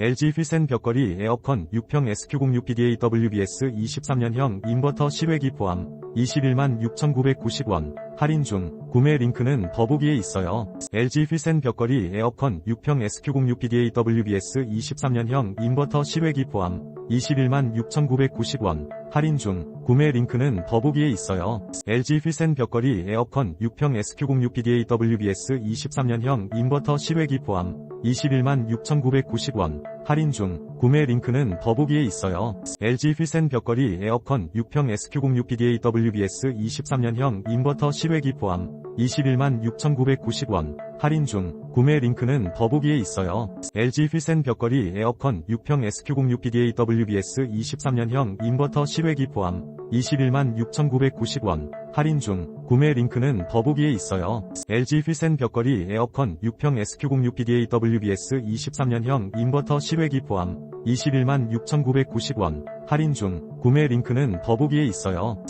LG 휘센 벽걸이 에어컨 6평 SQ06PDA WBS 23년형 인버터 실외기 포함 21만 6,990원 할인 중 구매 링크는 더보기에 있어요. LG 휘센 벽걸이 에어컨 6평 SQ06PDA WBS 23년형 인버터 실외기 포함 21만 6,990원 할인 중 구매 링크는 더보기에 있어요. LG 휘센 벽걸이 에어컨 6평 SQ06PDA WBS 23년형 인버터 실외기 포함 21만 6,990원 할인 중 구매 링크는 더보기에 있어요. LG 휘센 벽걸이 에어컨 6평 SQ06PDA WBS 23년형 인버터 실외기 포함 21만 6,990원 할인 중 구매 링크는 더보기에 있어요. LG 휘센 벽걸이 에어컨 6평 SQ06PDA WBS 23년형 인버터 실외기 포함 21만 6,990원 할인 중 구매 링크는 더보기에 있어요. LG 휘센 벽걸이 에어컨 6평 SQ06PDA WBS 23년형 인버터 실외기 포함 21만 6,990원 할인 중 구매 링크는 더보기에 있어요.